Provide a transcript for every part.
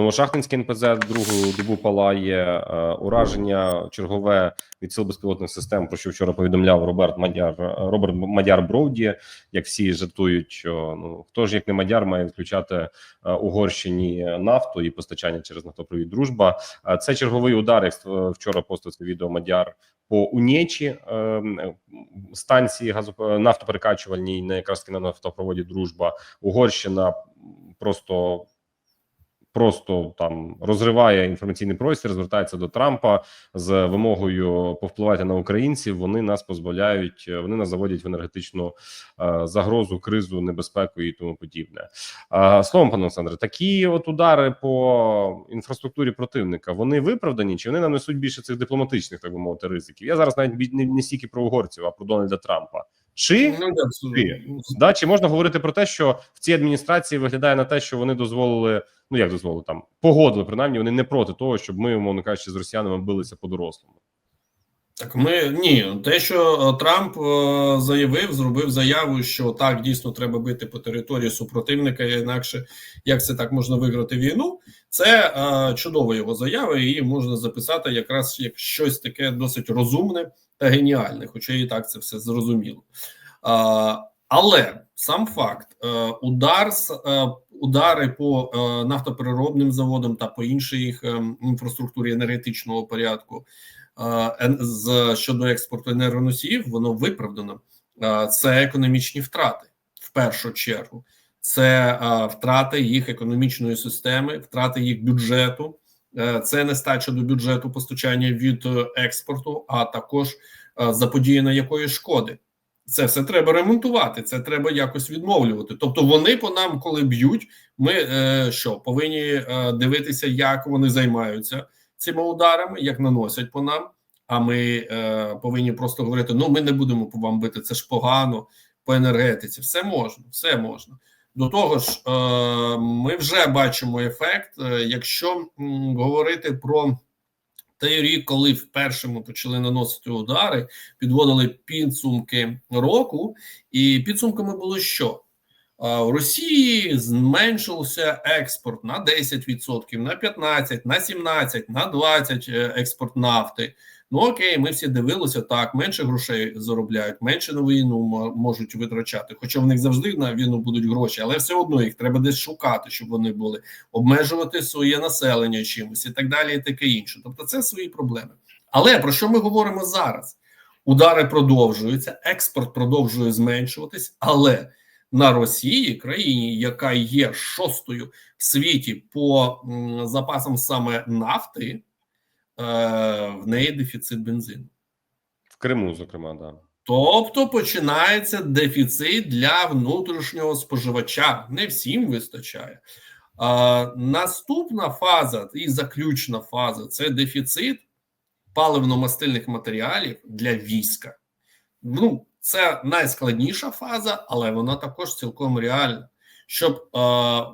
Новошахтинське НПЗ другу добу палає е, ураження чергове від сил безпілотних систем. Про що вчора повідомляв Роберт Мадяр е, Роберт Мадяр Бровді. Як всі жартують, що ну хто ж як не Мадяр має відключати е, Угорщині нафту і постачання через нафтопровід дружба. Е, Це черговий удар. Як вчора постив це відео Мадяр по Унєчі е, станції газоп... нафтоперекачувальній, на якраз на нафтопроводі дружба. Угорщина просто просто там розриває інформаційний простір, звертається до Трампа з вимогою повпливати на українців. Вони нас позбавляють, вони нас заводять в енергетичну е, загрозу, кризу, небезпеку і тому подібне. Е, словом, пане Олександре, такі от удари по інфраструктурі противника вони виправдані, чи вони нам несуть більше цих дипломатичних, так би мовити, ризиків? Я зараз навіть не, не стільки про угорців, а про Дональда Трампа. Чи Ну, це- Ти. Да, чи можна говорити про те, що в цій адміністрації виглядає на те, що вони дозволили, ну як дозволили там, погодили принаймні, вони не проти того, щоб ми, умовно кажучи, з росіянами билися по дорослому. Так, ми ні, те, що е, Трамп е, заявив, зробив заяву, що так дійсно треба бити по території супротивника, інакше як це так можна виграти війну. Це е, чудова його заява, її можна записати якраз як щось таке досить розумне та геніальне, хоча і так це все зрозуміло. А, але сам факт, е, удар е, удари по е, нафтопереробним заводам та по іншій їх е, інфраструктурі енергетичного порядку. З щодо експорту енергоносіїв, воно виправдано. Це економічні втрати в першу чергу. Це втрати їх економічної системи, втрати їх бюджету. Е, Це нестача до бюджету постачання від е, експорту, а також е, заподіяна якої шкоди. Це все треба ремонтувати, це треба якось відновлювати. Тобто, вони по нам, коли б'ють, ми е, що повинні е, дивитися, як вони займаються цими ударами, як наносять по нам. А ми е, повинні просто говорити: ну ми не будемо по вам бити, це ж погано по енергетиці. Все можна, все можна. До того ж, е, ми вже бачимо ефект. Е, якщо м, говорити про той рік, коли вперше ми почали наносити удари, підводили підсумки року, і підсумками було що? В Росії зменшився експорт на 10%, на 15%, на 17%, на 20% е, експорт нафти. Ну окей, ми всі дивилися так, менше грошей заробляють, менше на війну можуть витрачати. Хоча в них завжди на війну будуть гроші, але все одно їх треба десь шукати, щоб вони були, обмежувати своє населення чимось і так далі, і таке інше. Тобто, це свої проблеми. Але про що ми говоримо зараз? Удари продовжуються, експорт продовжує зменшуватись, але на Росії, країні, яка є шостою в світі по запасам саме нафти, е, в неї дефіцит бензину. В Криму, зокрема, да. Тобто починається дефіцит для внутрішнього споживача. Не всім вистачає. А, наступна фаза і заключна фаза це дефіцит паливно-мастильних матеріалів для війська. Ну, це найскладніша фаза, але вона також цілком реальна. Щоб е,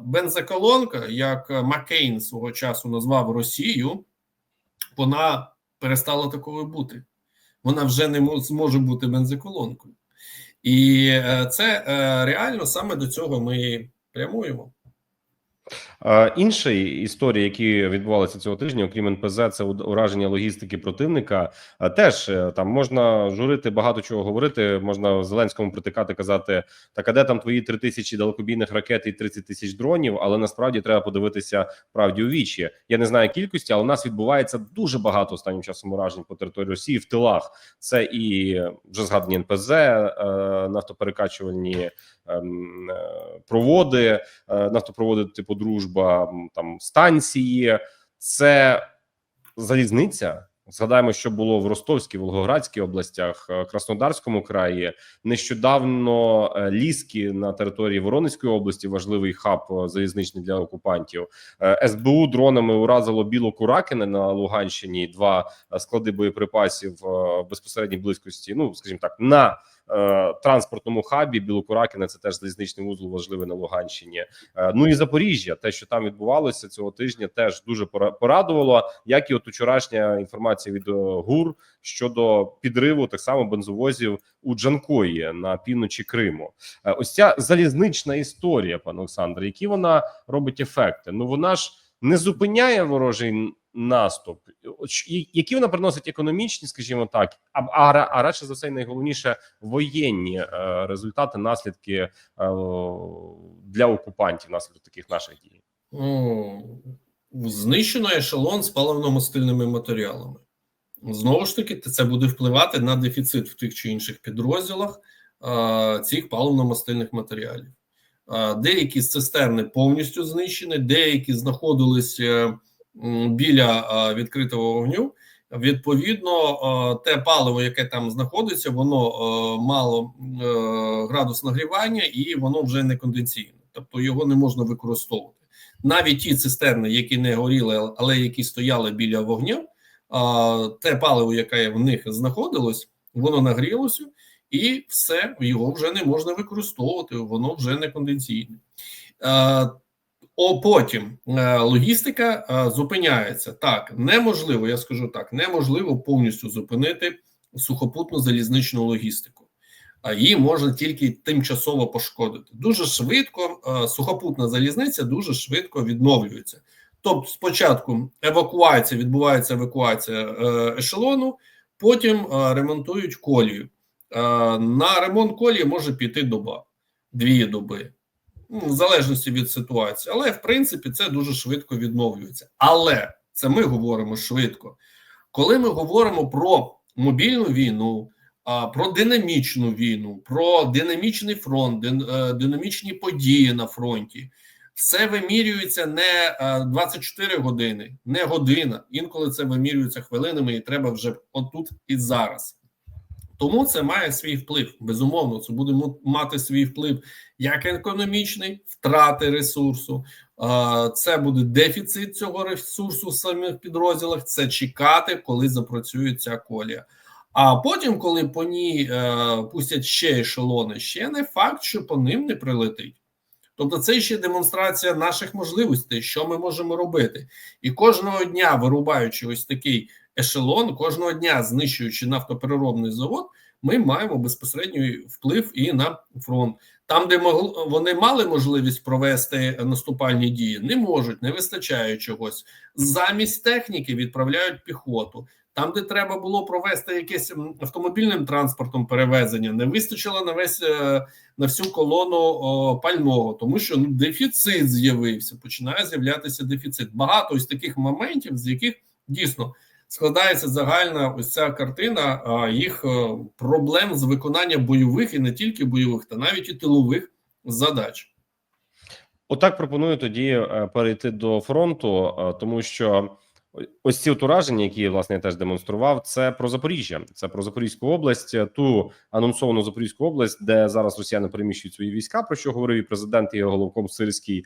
бензоколонка, як Маккейн свого часу назвав Росію, вона перестала такою бути. Вона вже не зможе бути бензоколонкою. І е, це е, реально саме до цього ми прямуємо. Інші історії, які відбувалися цього тижня, окрім НПЗ, це ураження логістики противника. Теж е, там можна журити багато чого говорити. Можна Зеленському притикати, казати: так, а де там твої три тисячі далекобійних ракет і 30 тисяч дронів? Але насправді треба подивитися правді у вічі. Я не знаю кількості, але у нас відбувається дуже багато останнім часом уражень по території Росії в тилах. Це і вже згадані НПЗ, е, нафтоперекачувальні ем, е, проводи, нафтопроводи типу дружба, там станції, це залізниця. Згадаємо, що було в Ростовській, Волгоградській областях, е, Краснодарському краї. Нещодавно е, ліски на території Воронезької області, важливий хаб е, залізничний для окупантів. СБУ дронами уразило Біло Куракине на Луганщині. Два склади боєприпасів в безпосередній близькості. Ну скажімо так, на транспортному хабі Білокуракине це теж залізничний вузол важливий на Луганщині. Е, ну і Запоріжжя, те, що там відбувалося цього тижня, теж дуже пора- порадувало. Як і от вчорашня інформація від е, ГУР щодо підриву так само бензовозів у Джанкої на півночі Криму. Е, ось ця залізнична історія, пане Олександре, які вона робить ефекти? Ну вона ж не зупиняє ворожий наступ. Які вона приносить економічні, скажімо так, а, а, а радше за все, найголовніше воєнні е, результати, наслідки е, для окупантів, наслідок таких наших дій. Знищено ешелон з паливно-мастильними матеріалами. Знову ж таки, це буде впливати на дефіцит в тих чи інших підрозділах а, цих паливно-мастильних матеріалів. А, деякі з цистерни повністю знищені, деякі знаходились е, біля відкритого вогню. Відповідно, те паливо, яке там знаходиться, воно е, мало е, градус нагрівання і воно вже не конденційне, тобто його не можна використовувати. Навіть ті цистерни, які не горіли, але які стояли біля вогню, те паливо, яке в них знаходилось, воно нагрілося, і все його вже не можна використовувати, воно вже не конденційне. О, потім е, логістика е, зупиняється. Так, неможливо, я скажу так, неможливо повністю зупинити сухопутну залізничну логістику. А її можна тільки тимчасово пошкодити. Дуже швидко е, сухопутна залізниця дуже швидко відновлюється. Тобто, спочатку евакуація відбувається евакуація ешелону, потім ремонтують колію. На ремонт колії може піти доба, дві доби, ну, в залежності від ситуації. Але в принципі це дуже швидко відновлюється. Але це ми говоримо швидко. Коли ми говоримо про мобільну війну, про динамічну війну, про динамічний фронт, е, динамічні події на фронті. Все вимірюється не е, 24 години, не година. Інколи це вимірюється хвилинами, і треба вже отут і зараз. Тому це має свій вплив. Безумовно, це буде мати свій вплив як економічний, втрати ресурсу. Це буде дефіцит цього ресурсу в самих підрозділах. Це чекати, коли запрацює ця колія. А потім, коли по ній е, пустять ще ешелони, ще не факт, що по ним не прилетить. Тобто, це ще демонстрація наших можливостей, що ми можемо робити, і кожного дня, вирубаючи ось такий ешелон, кожного дня знищуючи нафтопереробний завод, ми маємо безпосередній вплив і на фронт. Там, де могли, вони мали можливість провести наступальні дії, не можуть, не вистачає чогось. Замість техніки відправляють піхоту. Там, де треба було провести якесь автомобільним транспортом перевезення, не вистачило на весь е, на всю колону о, пального, тому що ну, дефіцит з'явився. Починає з'являтися дефіцит. Багато ось таких моментів, з яких дійсно складається загальна ось ця картина їх е, проблем з виконанням бойових і не тільки бойових, та навіть і тилових задач. Отак пропоную тоді е, перейти до фронту, е, тому що ось ці ураження, які власне я теж демонстрував, це про Запоріжжя, це про Запорізьку область, ту анонсовану Запорізьку область, де зараз росіяни переміщують свої війська, про що говорив і президент і головком Сирський.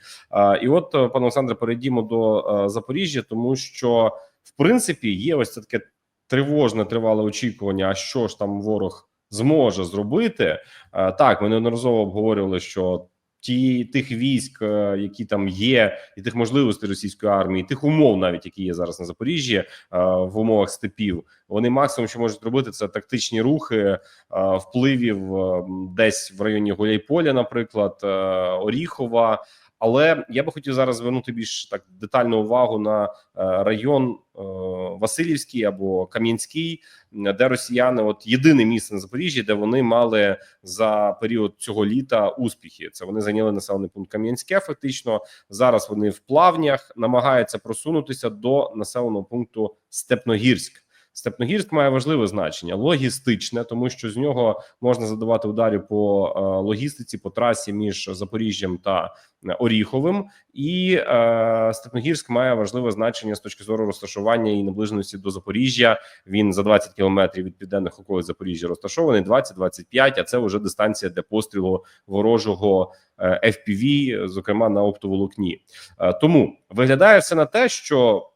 І от, пане Олександре, перейдімо до Запоріжжя, тому що в принципі є ось таке тривожне тривале очікування. А що ж там ворог зможе зробити? Е, Так, ми неодноразово обговорювали, що ті тих військ, е, які там є, і тих можливостей російської армії, тих умов, навіть які є зараз на Запоріжжі е, в умовах степів, вони максимум, що можуть робити, це тактичні рухи впливів е, десь в районі Гуляйполя, наприклад, Оріхова. Але я би хотів зараз звернути більш так детальну увагу на е, район е, Васильівський або Кам'янський, де росіяни, от єдине місце на Запоріжжі, де вони мали за період цього літа успіхи. Це вони зайняли населений пункт Кам'янське. Фактично зараз вони в плавнях намагаються просунутися до населеного пункту Степногірськ. Степногірськ має важливе значення логістичне, тому що з нього можна задавати ударів по е, логістиці по трасі між Запоріжжям та е, Оріховим, і е, Степногірськ має важливе значення з точки зору розташування і наближеності до Запоріжжя. Він за 20 кілометрів від південних околиць Запоріжжя розташований 20-25, А це вже дистанція для пострілу ворожого FPV, зокрема на оптоволокні. Тому виглядає все на те, що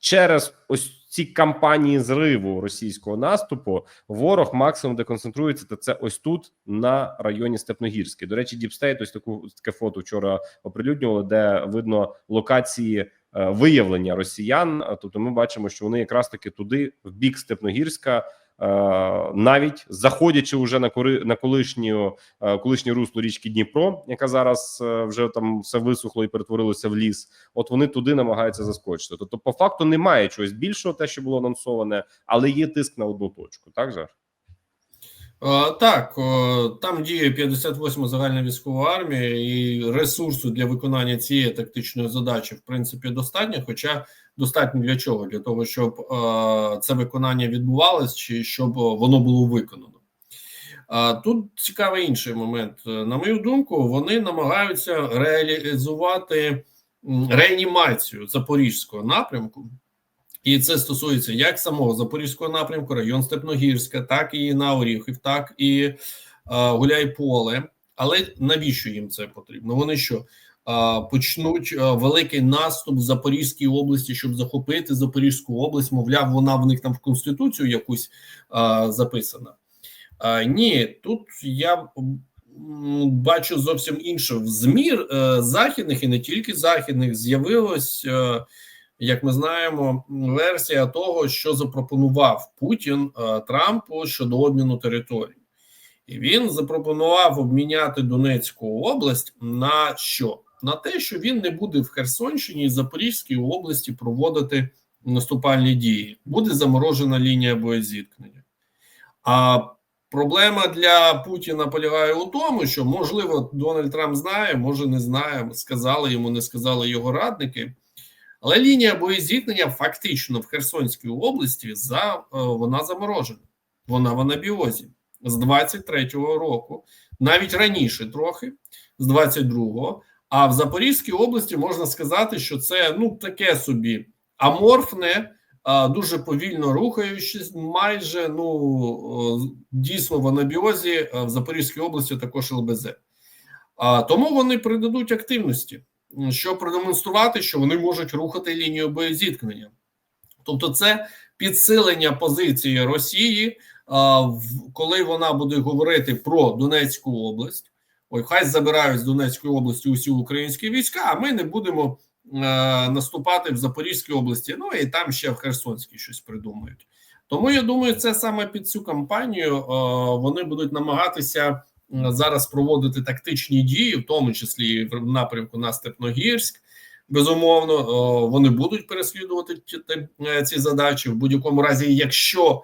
через ось ці кампанії зриву російського наступу ворог максимум де концентрується, та це ось тут на районі Степногірський. До речі, Діпстейт ось таку таке фото вчора оприлюднювали, де видно локації е, виявлення росіян. Тобто, ми бачимо, що вони якраз таки туди, в бік Степногірська, навіть заходячи вже на кори на колишню е, колишнє русло річки Дніпро, яка зараз е, вже там все висохло і перетворилося в ліс. От вони туди намагаються заскочити. Тобто, по факту немає чогось більшого, те, що було анонсоване, але є тиск на одну точку. Так же Е, Так, е, там діє 58 загальна військова армія, і ресурсу для виконання цієї тактичної задачі в принципі достатньо. Хоча достатньо для чого? Для того, щоб е, це виконання відбувалось, чи щоб воно було виконано. Тут цікавий інший момент. Е, На мою думку, вони намагаються реалізувати реанімацію запорізького напрямку. І це стосується як самого Запорізького напрямку, район Степногірська, так і на Оріхів, так і е, Гуляйполе. Але навіщо їм це потрібно? Вони що почнуть великий наступ в Запорізькій області, щоб захопити Запорізьку область? Мовляв, вона в них там в конституцію якусь е, записана. Е, ні, тут я бачу зовсім інше. В ЗМІ е, західних і не тільки західних з'явилось. Е, як ми знаємо, версія того, що запропонував Путін е, Трампу щодо обміну територій, і він запропонував обміняти Донецьку область на що? На те, що він не буде в Херсонщині і Запорізькій області проводити наступальні дії, буде заморожена лінія боєзіткнення. А проблема для Путіна полягає у тому, що можливо Дональд Трамп знає, може не знає, сказали йому, не сказали його радники. Але лінія боєзіткнення фактично в Херсонській області за е, вона заморожена. Вона в анабіозі з 23-го року, навіть раніше трохи, з 22-го. А в Запорізькій області можна сказати, що це ну таке собі аморфне, дуже повільно рухаючись, майже ну дійсно в анабіозі в Запорізькій області також ЛБЗ. Тому вони придадуть активності щоб продемонструвати, що вони можуть рухати лінію боєзіткнення. Тобто, це підсилення позиції Росії, коли вона буде говорити про Донецьку область. Ой, хай забирають з Донецької області усі українські війська, а ми не будемо е, наступати в Запорізькій області. Ну і там ще в Херсонській щось придумають. Тому я думаю, це саме під цю кампанію е, вони будуть намагатися зараз проводити тактичні дії, в тому числі в напрямку на Степногірськ. Безумовно, вони будуть переслідувати е, ці задачі в будь-якому разі, якщо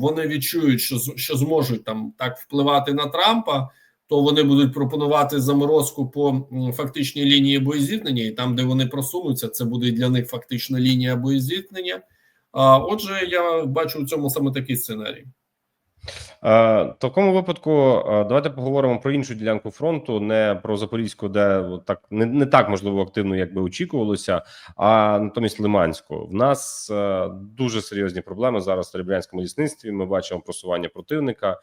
вони відчують, що що зможуть там так впливати на Трампа, то вони будуть пропонувати заморозку по фактичній лінії боєзіткнення, і там, де вони просунуться, це буде для них фактична лінія боєзіткнення. Отже, я бачу в цьому саме такий сценарій. Е, в такому випадку е, давайте поговоримо про іншу ділянку фронту, не про Запорізьку, де так не не так можливо активно, як би очікувалося, а натомість Лиманську. В нас е, дуже серйозні проблеми зараз в Серебрянському лісництві. Ми бачимо просування противника.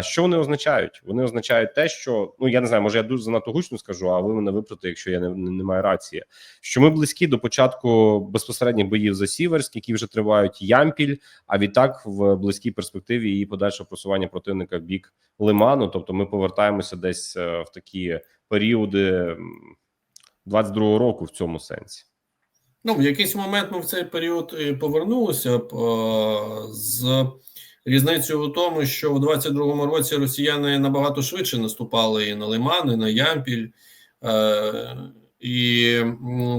Що вони означають? Вони означають те, що ну я не знаю, може я дуже занадто гучно скажу, а ви мене виправте, якщо я не, не, не маю рації. Що ми близькі до початку безпосередніх боїв за Сіверськ, які вже тривають Ямпіль. А відтак в близькій перспективі і подальшого просування противника в бік Лиману. Тобто, ми повертаємося десь е, в такі періоди 22-го року в цьому сенсі. Ну, в якийсь момент ми в цей період і повернулися б з різницею у тому, що в 22-му році росіяни набагато швидше наступали і на Лиман, і на Ямпіль, е, і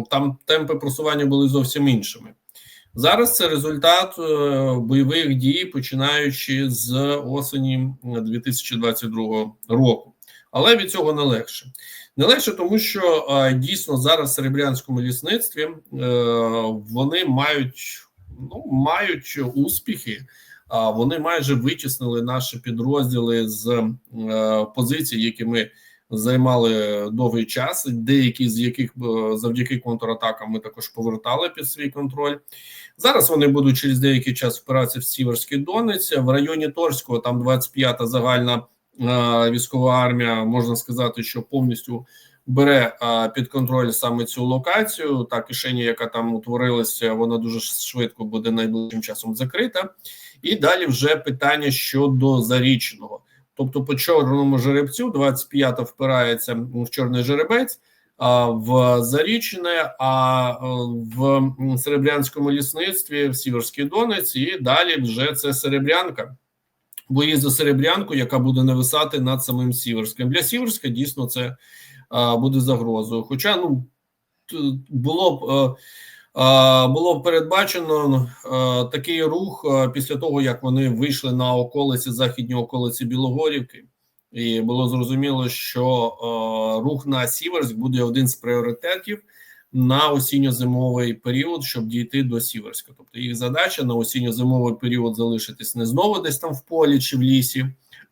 там темпи просування були зовсім іншими. Зараз це результат е, бойових дій, починаючи з осені 2022 року. Але від цього не легше. Не легше, тому що е, дійсно зараз в серебрянському лісництві е, вони мають ну, мають успіхи. А вони майже витіснили наші підрозділи з позицій, які ми займали довгий час. Деякі з яких завдяки контратакам ми також повертали під свій контроль. Зараз вони будуть через деякий час впиратися в Сіверський Донець в районі Торського. Там 25-та загальна е, військова армія. Можна сказати, що повністю бере е, під контроль саме цю локацію. Та кишеня, яка там утворилася, вона дуже швидко буде найближчим часом закрита. І далі вже питання щодо зарічного. Тобто, по чорному жеребцю 25-та впирається в чорний жеребець. а, в Зарічне, а е, в Серебрянському лісництві в Сіверській Донець, і далі вже це Серебрянка. Бої за Серебрянку, яка буде нависати над самим Сіверським. Для Сіверська дійсно це буде загрозою. Хоча ну було б. Було передбачено е, такий рух е, після того, як вони вийшли на околиці західні околиці Білогорівки, і було зрозуміло, що е, рух на Сіверськ буде один з пріоритетів на осінньо-зимовий період, щоб дійти до Сіверська. Тобто їх задача на осінньо-зимовий період залишитись не знову десь там в полі чи в лісі,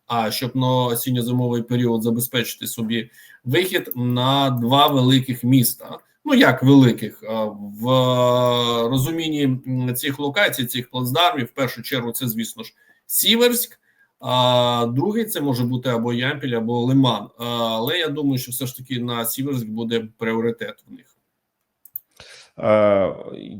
а щоб на осінньо-зимовий період забезпечити собі вихід на два великих міста. Ну як великих в е, розумінні цих локацій, цих плацдармів, в першу чергу, це звісно ж Сіверськ. А другий це може бути або Ямпіль, або Лиман. Але я думаю, що все ж таки на Сіверськ буде пріоритет в них. Е,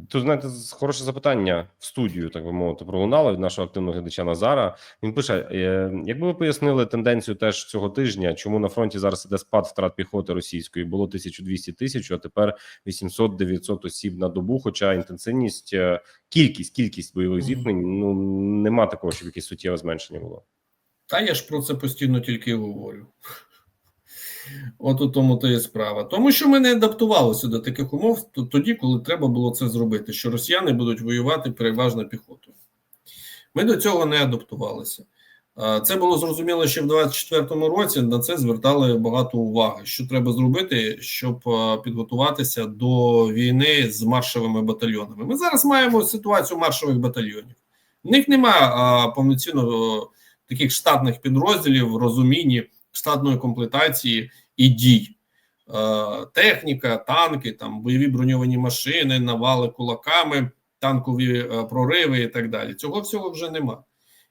Тут знаєте, хороше запитання в студію, так би мовити, пролунало від нашого активного глядача Назара. Він пише: е, якби ви пояснили тенденцію теж цього тижня, чому на фронті зараз іде спад втрат піхоти російської? Було 1200 тисяч, а тепер 800-900 осіб на добу. Хоча інтенсивність, е, кількість, кількість бойових зіткнень ну нема такого, щоб якесь суттєве зменшення було. Та я ж про це постійно тільки говорю. От у тому то є справа. Тому що ми не адаптувалися до таких умов тоді, коли треба було це зробити, що росіяни будуть воювати переважно піхотою. Ми до цього не адаптувалися. Це було зрозуміло ще в 24-му році. На це звертали багато уваги. Що треба зробити, щоб підготуватися до війни з маршовими батальйонами. Ми зараз маємо ситуацію маршових батальйонів. В них немає повноцінно таких штатних підрозділів в розумінні штатної комплектації і дій. Е, техніка, танки, там бойові броньовані машини, навали кулаками, танкові е, прориви і так далі. Цього всього вже нема.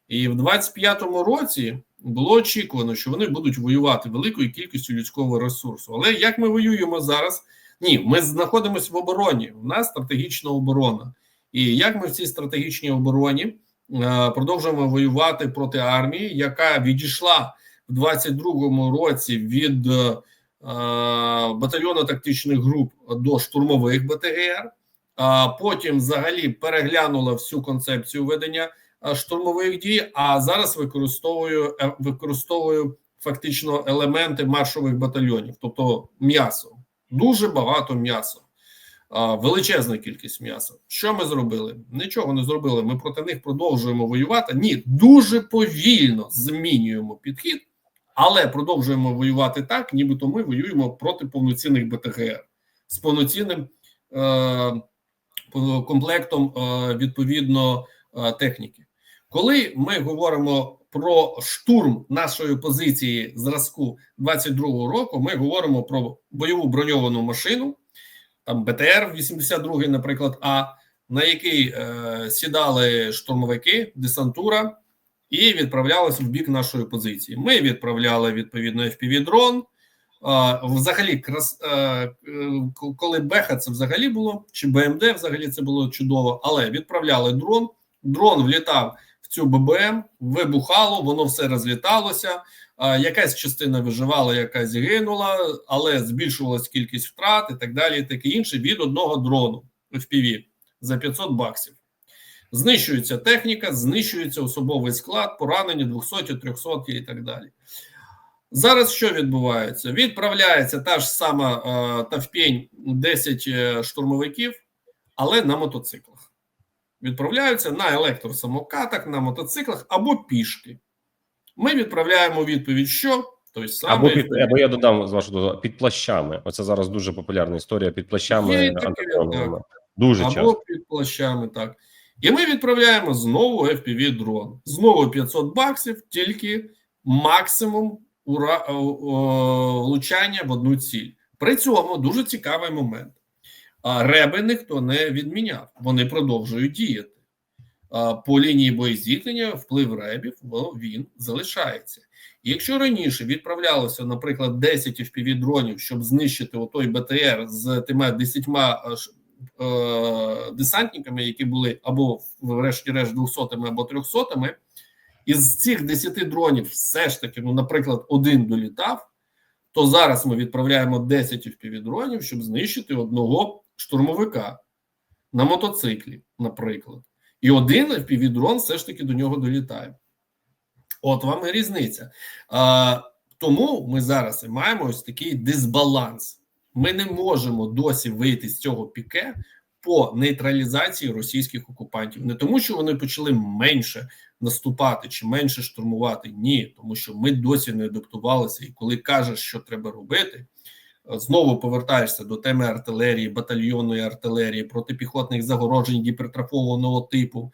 І в 25-му році було очікувано, що вони будуть воювати великою кількістю людського ресурсу. Але як ми воюємо зараз? Ні, ми знаходимося в обороні. У нас стратегічна оборона. І як ми в цій стратегічній обороні е, продовжуємо воювати проти армії, яка відійшла в 22-му році від е, батальйону тактичних груп до штурмових БТГР, а потім взагалі переглянула всю концепцію ведення е, штурмових дій. А зараз використовую е, використовую фактично елементи маршових батальйонів, тобто м'ясо, дуже багато м'яса. Величезна кількість м'яса. Що ми зробили? Нічого не зробили. Ми проти них продовжуємо воювати. Ні, дуже повільно змінюємо підхід, але продовжуємо воювати так, нібито ми воюємо проти повноцінних БТГР з повноцінним е, комплектом е, відповідно е, техніки. Коли ми говоримо про штурм нашої позиції зразку 22-го року, ми говоримо про бойову броньовану машину там БТР 82, наприклад, А, на який е, сідали штурмовики, десантура, і відправлялися в бік нашої позиції. Ми відправляли відповідно FPV-дрон. Е, взагалі, коли Беха це взагалі було, чи БМД взагалі це було чудово, але відправляли дрон. Дрон влітав в цю ББМ, вибухало, воно все розліталося. Якась частина виживала, якась гинула, але збільшувалась кількість втрат і так далі, і таке інше від одного дрону FPV за 500 баксів. Знищується техніка, знищується особовий склад, поранені 200, 300 і так далі. Зараз що відбувається? Відправляється та ж сама е, Тавпень 10 е, штурмовиків, але на мотоциклах. Відправляються на електросамокатах, на мотоциклах або пішки. Ми відправляємо відповідь, що той самий Або під або я додам з вашого дозволу, під плащами. Оце зараз дуже популярна історія під Є плащами таке, антидроновими. Дуже або часто. під плащами, так. І ми відправляємо знову FPV дрон. Знову 500 баксів, тільки максимум ура, о, влучання в одну ціль. При цьому дуже цікавий момент. Реби ніхто не відміняв, вони продовжують діяти. По лінії боєзіткнення вплив ребів він залишається. Якщо раніше відправлялося, наприклад, 10 FPV дронів, щоб знищити отой БТР з тими 10 е, десантниками, які були або врешті-решт 200 або 300 із цих 10 дронів все ж таки, ну, наприклад, один долітав, то зараз ми відправляємо 10 FPV-дронів, щоб знищити одного штурмовика на мотоциклі, наприклад. І один FPV-дрон все ж таки до нього долітає. От вам і різниця. А, тому ми зараз і маємо ось такий дисбаланс. Ми не можемо досі вийти з цього піке по нейтралізації російських окупантів. Не тому, що вони почали менше наступати чи менше штурмувати. Ні, тому що ми досі не адаптувалися. І коли кажеш, що треба робити, знову повертаєшся до теми артилерії, батальйонної артилерії, протипіхотних загороджень гіпертрафованого типу.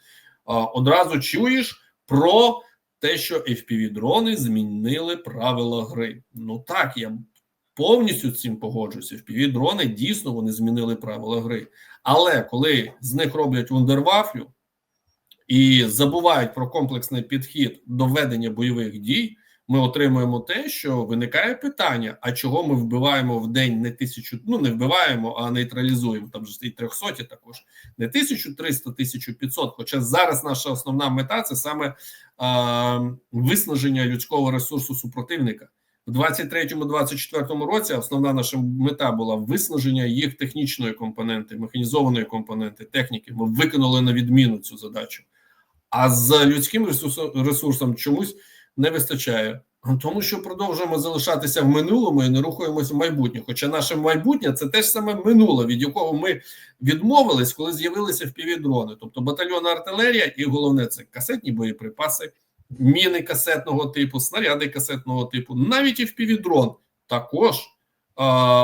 Одразу чуєш про те, що FPV-дрони змінили правила гри. Ну так, я повністю цим погоджуюся. FPV-дрони дійсно вони змінили правила гри. Але коли з них роблять вундервафлю і забувають про комплексний підхід до ведення бойових дій, ми отримуємо те, що виникає питання: а чого ми вбиваємо в день не тисячу, ну не вбиваємо, а нейтралізуємо там ж і трьохсоті також не 1300, 1500, Хоча зараз наша основна мета це саме а, виснаження людського ресурсу супротивника. В 23-24 році основна наша мета була виснаження їх технічної компоненти, механізованої компоненти, техніки. Ми виконали на відміну цю задачу. А з людським ресурсом, чомусь не вистачає, тому що продовжуємо залишатися в минулому і не рухаємося в майбутнє. Хоча наше майбутнє це теж саме минуле, від якого ми відмовились, коли з'явилися впівдрони. Тобто батальйонна артилерія, і головне це касетні боєприпаси, міни касетного типу, снаряди касетного типу, навіть і впівдрон також.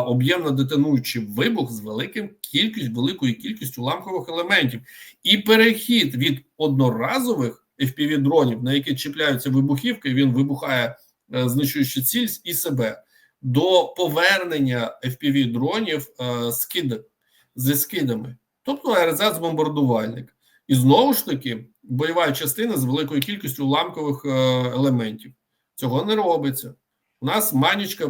Об'ємно детонуючий вибух з великим кількістю великою кількістю ламкових елементів, і перехід від одноразових FPV-дронів, на які чіпляються вибухівки, він вибухає, е, знищуючи ціль і себе, до повернення FPV-дронів е, скид, зі скидами, тобто РЗ-бомбардувальник. І знову ж таки, бойова частина з великою кількістю ламкових е, елементів. Цього не робиться. У нас манічка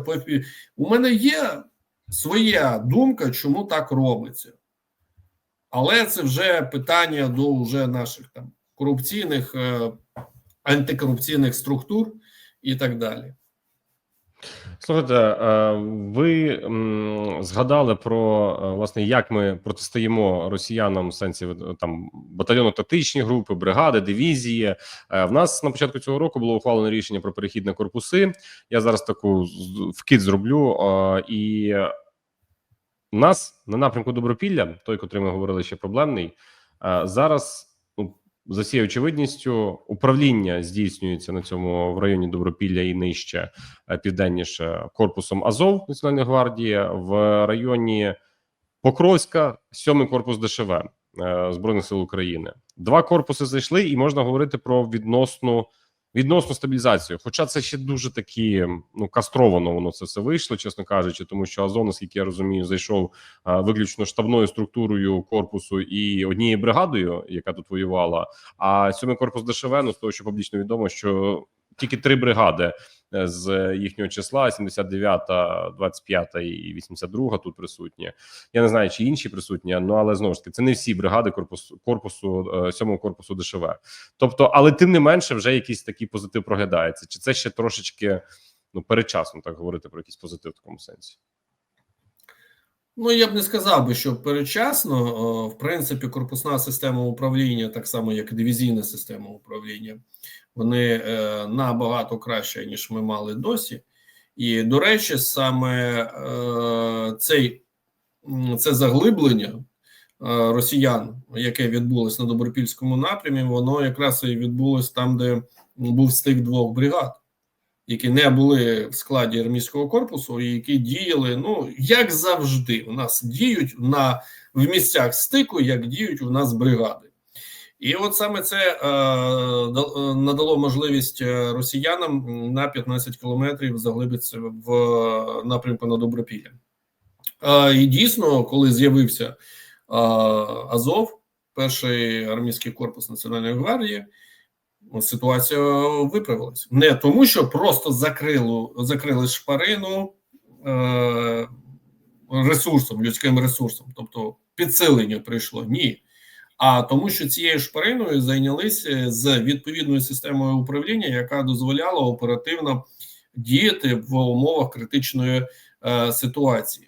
У мене є своя думка, чому так робиться. Але це вже питання до вже наших там корупційних, е, антикорупційних структур і так далі. Слухайте, е, ви згадали про е, власне, як ми протистоїмо росіянам в сенсі там батальйону тактичні групи, бригади, дивізії. В нас на початку цього року було ухвалено рішення про перехід на корпуси. Я зараз таку вкид зроблю і. У нас на напрямку Добропілля, той, котрий ми говорили, ще проблемний зараз за всією очевидністю управління здійснюється на цьому в районі Добропілля і нижче е, південніше корпусом Азов Національної гвардії в районі Покровська, сьомий корпус ДШВ е, збройних сил України. Два корпуси зайшли, і можна говорити про відносну відносну стабілізацію. Хоча це ще дуже такі ну кастровано воно це все вийшло, чесно кажучи, тому що Азов, наскільки я розумію, зайшов а, виключно штабною структурою корпусу і однією бригадою, яка тут воювала. А сьомий корпус ДШВ, ну з того, що публічно відомо, що тільки три бригади Е, з їхнього числа: 79, 25 і 82 тут присутні. Я не знаю, чи інші присутні, ну але знову ж таки це не всі бригади корпусу корпусу е, сьомого корпусу ДШВ. Тобто, але тим не менше, вже якийсь такий позитив проглядається. Чи це ще трошечки ну передчасно так говорити про якийсь позитив в такому сенсі? Ну, я б не сказав би, що передчасно, в принципі, корпусна система управління, так само як і дивізійна система управління, вони е, набагато краще, ніж ми мали досі. І, до речі, саме е, цей, це заглиблення е, росіян, яке відбулось на Добропільському напрямі, воно якраз і відбулось там, де був стик двох бригад які не були в складі армійського корпусу, і які діяли, ну як завжди, у нас діють на в місцях стику, як діють у нас бригади. І от саме це е, надало можливість е, росіянам на 15 кілометрів заглибитися в напрямку на Добропілля. Е, і дійсно, коли з'явився е, Азов, перший армійський корпус Національної гвардії ситуація виправилась. Не тому, що просто закрили, закрили шпарину е, ресурсом, людським ресурсом, тобто підсилення прийшло. Ні. А тому, що цією шпариною зайнялися з відповідною системою управління, яка дозволяла оперативно діяти в умовах критичної е, ситуації.